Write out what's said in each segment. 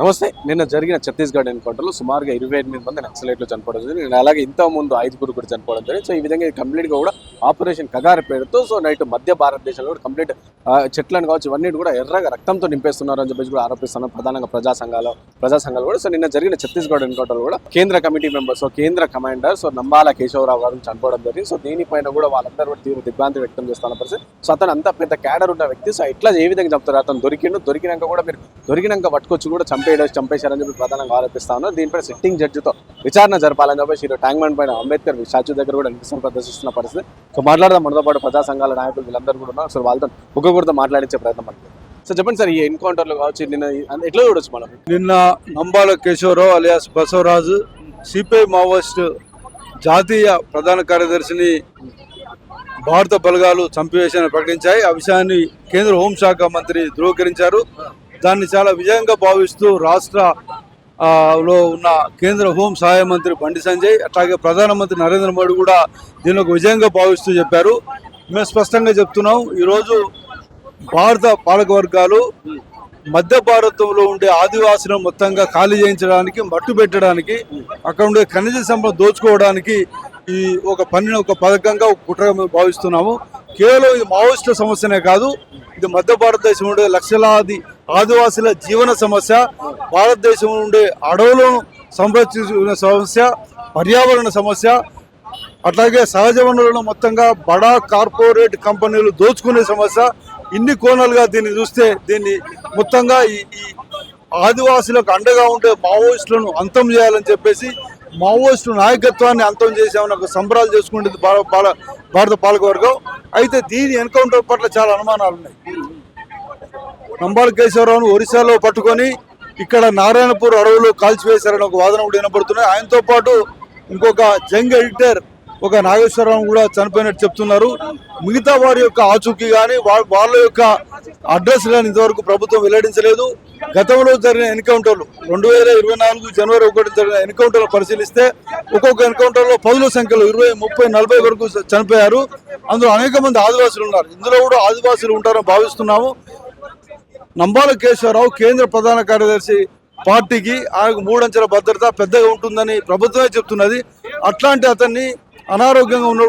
నమస్తే నిన్న జరిగిన ఛత్తీస్గఢ్ ఎన్కౌంటర్లో సుమారుగా ఇరవై ఎనిమిది మంది నక్సలైట్లు చనిపోవడం జరిగింది. నేను అలాగే ఇంత ముందు ఐదుగురు కూడా చనిపోవడం జరిగింది. సో ఈ విధంగా కంప్లీట్గా కూడా ఆపరేషన్ కగారి పేరుతో సో నైట్ మధ్య భారతదేశంలో కూడా కంప్లీట్ చెట్లను కావచ్చు ఇవన్నీ కూడా ఎర్రగా రక్తంతో నింపేస్తున్నారు అని చెప్పేసి కూడా ఆరోపిస్తున్నారు. ప్రధానంగా ప్రజా సంఘాలు ప్రజా సంఘాలు కూడా. సో నిన్న జరిగిన ఛత్తీస్గఢ్ ఎన్కౌంటర్లో కూడా కేంద్ర కమిటీ మెంబర్స్ సో కేంద్ర కమాండర్ సో నంబాల కేశవరావు గారు చనిపోవడం జరిగింది. సో దీనిపైన కూడా వాళ్ళందరూ కూడా తీవ్ర దిగ్భ్రాంతి వ్యక్తం చేస్తున్న పరిస్థితి. సో అతను అంత పెద్ద క్యాడర్ ఉన్న వ్యక్తి. సో ఇట్లా ఏ విధంగా చెప్తారు? అతను దొరికిండు. దొరికినాక కూడా మీరు దొరికినాక పట్టుకొచ్చి కూడా చంపేయడం చంపేశారని చెప్పి ప్రధానంగా ఆరోపిస్తా ఉన్నారు. దీనిపై సిట్టింగ్ జడ్జితో విచారణ జరపాలని చెప్పేసి ట్యాంక్ బండ్ పైన అంబేద్కర్ స్టాచ్యూ దగ్గర కూడా నిరసన ప్రదర్శిస్తున్న పరిస్థితి. సో మాట్లాడదాం మనతో పాటు ప్రజా సంఘాల నాయకులు వీళ్ళందరూ కూడా ఉన్నారు. సో వాళ్ళతో ఒక్కొక్కరితో మాట్లాడించే ప్రయత్నం మనకి. సో చెప్పండి సార్ ఈ ఎన్కౌంటర్లు కావచ్చు నిన్న ఎట్లా చూడొచ్చు మనం? నిన్న Nambala Keshava Rao alias Basavaraju CPI Maoist జాతీయ ప్రధాన కార్యదర్శిని భారత బలగాలు చంపివేశాలని ప్రకటించాయి. ఆ విషయాన్ని కేంద్ర హోంశాఖ మంత్రి ధృవీకరించారు. దాన్ని చాలా విజయంగా భావిస్తూ రాష్ట్ర లో ఉన్న కేంద్ర హోం సహాయ మంత్రి బండి సంజయ్ అట్లాగే ప్రధానమంత్రి నరేంద్ర మోడీ కూడా దీన్ని ఒక విజయంగా భావిస్తూ చెప్పారు. మేము స్పష్టంగా చెప్తున్నాం ఈరోజు భారత పాలక వర్గాలు మధ్య భారతంలో ఉండే ఆదివాసులను మొత్తంగా ఖాళీ చేయించడానికి మట్టు పెట్టడానికి అక్కడ ఉండే ఖనిజ సంపద దోచుకోవడానికి ఈ ఒక పనిని ఒక పథకంగా ఒక కుట్రగా మేము భావిస్తున్నాము. కేవలం ఇది మావోయిస్టుల సమస్యనే కాదు ఇది మధ్య భారతదేశం ఉండే లక్షలాది ఆదివాసుల జీవన సమస్య భారతదేశంలో ఉండే అడవులను సంరక్షించుకునే సమస్య పర్యావరణ సమస్య అట్లాగే సహజ వనరులను మొత్తంగా బడా కార్పొరేట్ కంపెనీలు దోచుకునే సమస్య ఇన్ని కోణాలుగా దీన్ని చూస్తే దీన్ని మొత్తంగా ఈ ఆదివాసులకు అండగా ఉండే మావోయిస్టులను అంతం చేయాలని చెప్పేసి మావోయిస్టు నాయకత్వాన్ని అంతం చేసామని ఒక సంబరాలు చేసుకుంటుంది భారత పాలకవర్గం. అయితే దీని ఎన్కౌంటర్ పట్ల చాలా అనుమానాలు ఉన్నాయి నంబాల కేశవరావును ఒరిస్సాలో పట్టుకొని ఇక్కడ నారాయణపూర్ అడవులు కాల్చివేశారని ఒక వాదన కూడా వినపడుతున్నాయి. ఆయనతో పాటు ఇంకొక జంగ్ ఎడిటర్ ఒక నాగేశ్వరరావు కూడా చనిపోయినట్టు చెప్తున్నారు. మిగతా వారి యొక్క ఆచూకీ కానీ వాళ్ళ యొక్క అడ్రస్ కానీ ఇంతవరకు ప్రభుత్వం వెల్లడించలేదు. గతంలో జరిగిన ఎన్కౌంటర్లు రెండు వేల ఇరవై నాలుగు జనవరి ఒకటి జరిగిన ఎన్కౌంటర్లు పరిశీలిస్తే ఒక్కొక్క ఎన్కౌంటర్లో పదుల సంఖ్యలో ఇరవై ముప్పై నలభై వరకు చనిపోయారు. అందులో అనేక మంది ఆదివాసులు ఉన్నారు. ఇందులో కూడా ఆదివాసులు ఉంటారని భావిస్తున్నాము. నంబాల కేశవరావు కేంద్ర ప్రధాన కార్యదర్శి పార్టీకి ఆయనకు మూడంచెల భద్రత పెద్దగా ఉంటుందని ప్రభుత్వమే చెప్తున్నది. అట్లాంటి అతన్ని అనారోగ్యంగా ఉన్న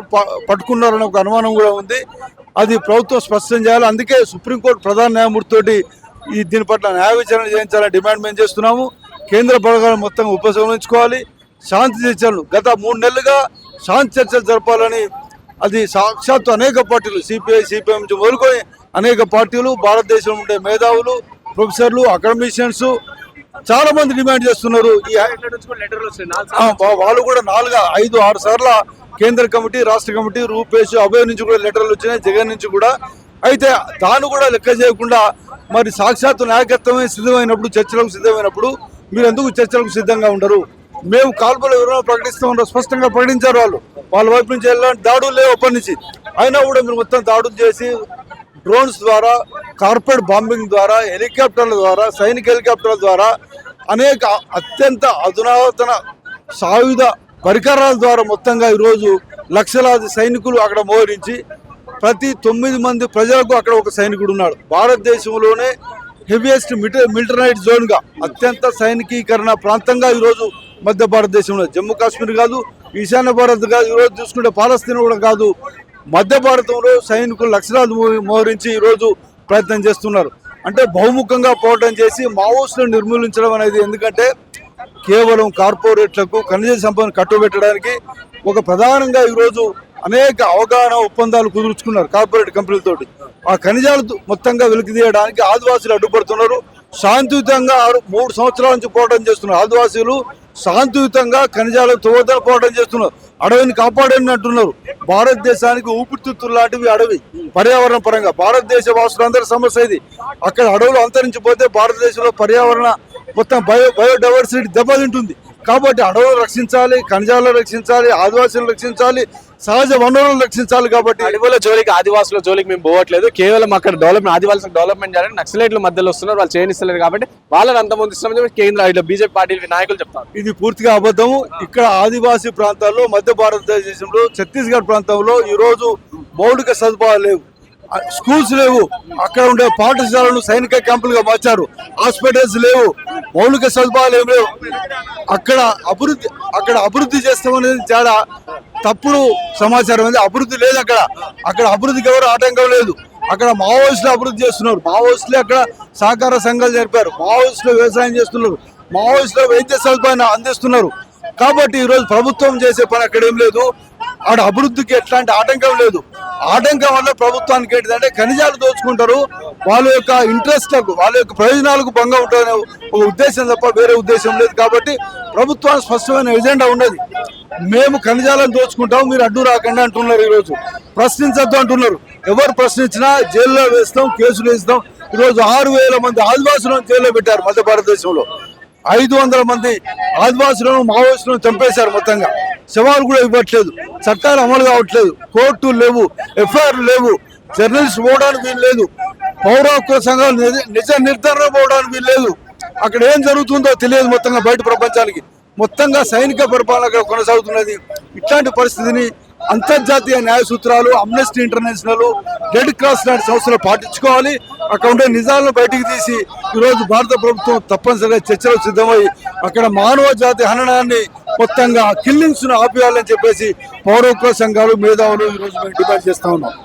పట్టుకున్నారని ఒక అనుమానం కూడా ఉంది. అది ప్రభుత్వం స్పష్టం చేయాలి. అందుకే సుప్రీంకోర్టు ప్రధాన న్యాయమూర్తితోటి ఈ దీని పట్ల న్యాయ విచారణ చేయించాలని డిమాండ్ మేము చేస్తున్నాము. కేంద్ర బలగాలు మొత్తం ఉపసంహరించుకోవాలి. శాంతి చర్చలు గత మూడు నెలలుగా శాంతి చర్చలు జరపాలని అది సాక్షాత్తు అనేక పార్టీలు సిపిఐ సిపిఎం నుంచి మొదలుకొని అనేక పార్టీలు భారతదేశంలో ఉండే మేధావులు ప్రొఫెసర్లు అకాడమిషియన్స్ చాలా మంది డిమాండ్ చేస్తున్నారు. ఈ వాళ్ళు కూడా నాలుగు ఐదు ఆరు సార్ల కేంద్ర కమిటీ రాష్ట్ర కమిటీ రూపేష్ అభయ నుంచి కూడా లెటర్లు వచ్చినాయి జగన్ నుంచి కూడా. అయితే దాన్ని కూడా లెక్క చేయకుండా మరి సాక్షాత్తు నాయకత్వమే సిద్ధమైనప్పుడు చర్చలకు సిద్ధమైనప్పుడు మీరు ఎందుకు చర్చలకు సిద్ధంగా ఉండరు? మేము కాల్పుల వివరణ ప్రకటిస్తామని స్పష్టంగా ప్రకటించారు వాళ్ళు. వాళ్ళ వైపు నుంచి ఎలాంటి దాడులు లేవు అప్పటి నుంచి. అయినా కూడా మీరు మొత్తం దాడులు చేసి డ్రోన్స్ ద్వారా కార్పొరేట్ బాంబింగ్ ద్వారా హెలికాప్టర్ల ద్వారా సైనిక హెలికాప్టర్ల ద్వారా అనేక అత్యంత అధునాతన సాయుధ పరికరాల ద్వారా మొత్తంగా ఈరోజు లక్షలాది సైనికులు అక్కడ మోహరించి ప్రతి తొమ్మిది మంది ప్రజలకు అక్కడ ఒక సైనికుడు ఉన్నాడు. భారతదేశంలోనే హెవియెస్ట్ మిల్టరైట్ జోన్గా అత్యంత సైనికీకరణ ప్రాంతంగా ఈరోజు మధ్య భారతదేశంలో. జమ్మూ కాశ్మీర్ కాదు ఈశాన్య భారత్ కాదు ఈరోజు చూసుకుంటే పాలస్తీన్ కూడా కాదు మధ్య భారతంలో సైనికులు లక్షలాది మోహరించి ఈరోజు ప్రయత్నం చేస్తున్నారు. అంటే బహుముఖంగా పోవటం చేసి మావోస్టులను నిర్మూలించడం అనేది ఎందుకంటే కేవలం కార్పొరేట్లకు ఖనిజ సంపదను కట్టుబెట్టడానికి ఒక ప్రధానంగా ఈరోజు అనేక అవగాహన ఒప్పందాలు కుదుర్చుకున్నారు కార్పొరేట్ కంపెనీలతోటి. ఆ ఖనిజాలు మొత్తంగా వెలికి తీయడానికి ఆదివాసులు అడ్డుపడుతున్నారు. శాంతియుతంగా ఆరు మూడు సంవత్సరాల నుంచి పోరాటం చేస్తున్నారు. ఆదివాసీలు శాంతియుతంగా ఖనిజాలకు తోదన పోరాటం చేస్తున్నారు. అడవిని కాపాడనట్టున్నారు. భారతదేశానికి ఊపిరితిత్తులు లాంటివి అడవి. పర్యావరణ పరంగా భారతదేశ వాసులందరి సమస్య ఇది. అక్కడ అడవులు అంతరించిపోతే భారతదేశంలో పర్యావరణ మొత్తం బయో బయోడైవర్సిటీ దెబ్బతింటుంది. కాబట్టి అడవులు రక్షించాలి ఖనిజాలను రక్షించాలి ఆదివాసులను రక్షించాలి సహజ వనరులను రక్షించాలి కాబట్టి అడవుల జోలికి ఆదివాసుల జోలికి మేము పోవట్లేదు. కేవలం అక్కడ డెవలప్మెంట్ ఆదివాసులకు డెవలప్మెంట్ చేయాలని నక్సలైట్ల మధ్యలో వస్తున్నారు. వాళ్ళు చేయనిస్తలేరు కాబట్టి వాళ్ళని అంతమందిస్తామని చెప్పి కేంద్ర ఇట్లా బీజేపీ పార్టీ నాయకులు చెప్తారు. ఇది పూర్తిగా అబద్ధము. ఇక్కడ ఆదివాసీ ప్రాంతాల్లో మధ్య భారతదేశంలో ఛత్తీస్గఢ్ ప్రాంతంలో ఈ రోజు మౌలిక సదుపాయాలు లేవు. స్కూల్స్ లేవు. అక్కడ ఉండే పాఠశాలను సైనిక క్యాంపులుగా మార్చారు. హాస్పిటల్స్ లేవు. మౌలిక సదుపాయాలు ఏమి లేవు. అక్కడ అభివృద్ధి అక్కడ అభివృద్ధి చేస్తామనేది చాలా తప్పుడు సమాచారం అనేది అభివృద్ధి లేదు అక్కడ. అక్కడ అభివృద్ధికి ఎవరు ఆటంకం లేదు. అక్కడ మావోయిస్టులు అభివృద్ధి చేస్తున్నారు. మావోయిస్టులే అక్కడ సహకార సంఘాలు జరిపారు. మావోయిస్టులు వ్యవసాయం చేస్తున్నారు. మావోయిస్టులు వైద్య సదుపాయాన్ని అందిస్తున్నారు. కాబట్టి ఈరోజు ప్రభుత్వం చేసే పని అక్కడ ఏం లేదు. ఆడ అభివృద్ధికి ఎట్లాంటి ఆటంకం లేదు. ఆటంకం వల్ల ప్రభుత్వానికి ఏంటిదంటే ఖనిజాలు దోచుకుంటారు. వాళ్ళ యొక్క ఇంట్రెస్ట్లకు వాళ్ళ యొక్క ప్రయోజనాలకు భంగం ఉంటారు ఒక ఉద్దేశం తప్ప వేరే ఉద్దేశం లేదు కాబట్టి ప్రభుత్వానికి స్పష్టమైన ఎజెండా ఉన్నది. మేము ఖనిజాలను దోచుకుంటాం మీరు అడ్డు రాకండి అంటున్నారు ఈరోజు. ప్రశ్నించద్దు అంటున్నారు. ఎవరు ప్రశ్నించినా జైల్లో వేస్తాం కేసులు వేస్తాం. ఈరోజు ఆరు వేల మంది ఆదివాసులను జైల్లో పెట్టారు మధ్య భారతదేశంలో ఐదు వందల మంది ఆదివాసులను మావోయిస్టులను చంపేశారు మొత్తంగా. శవాలు కూడా ఇవ్వట్లేదు. చట్టాలు అమలు కావట్లేదు. కోర్టు లేవు ఎఫ్ఐఆర్ లేవు. జర్నలిస్ట్ పోవడానికి వీలు లేదు. పౌర హక్కుల సంఘాలు నిజ- నిజ నిర్ధారణ పోవడానికి వీలు లేదు. అక్కడ ఏం జరుగుతుందో తెలియదు మొత్తంగా బయట ప్రపంచానికి. మొత్తంగా సైనిక పరిపాలన అక్కడ కొనసాగుతున్నది. ఇట్లాంటి పరిస్థితిని అంతర్జాతీయ న్యాయ సూత్రాలు అమ్నెస్టీ ఇంటర్నేషనల్ రెడ్ క్రాస్ లాంటి సంస్థలు పాటించుకోవాలి. అక్కడ ఉండే నిజాలను బయటికి తీసి ఈరోజు భారత ప్రభుత్వం తప్పనిసరిగా చర్చలకు సిద్ధమై అక్కడ మానవ జాతి హననాన్ని మొత్తంగా కిల్లింగ్స్ను ఆపేయాలని చెప్పేసి పౌరత్వ సంఘాలు మేధావులు ఈరోజు మేము డిమాండ్ చేస్తా ఉన్నాం.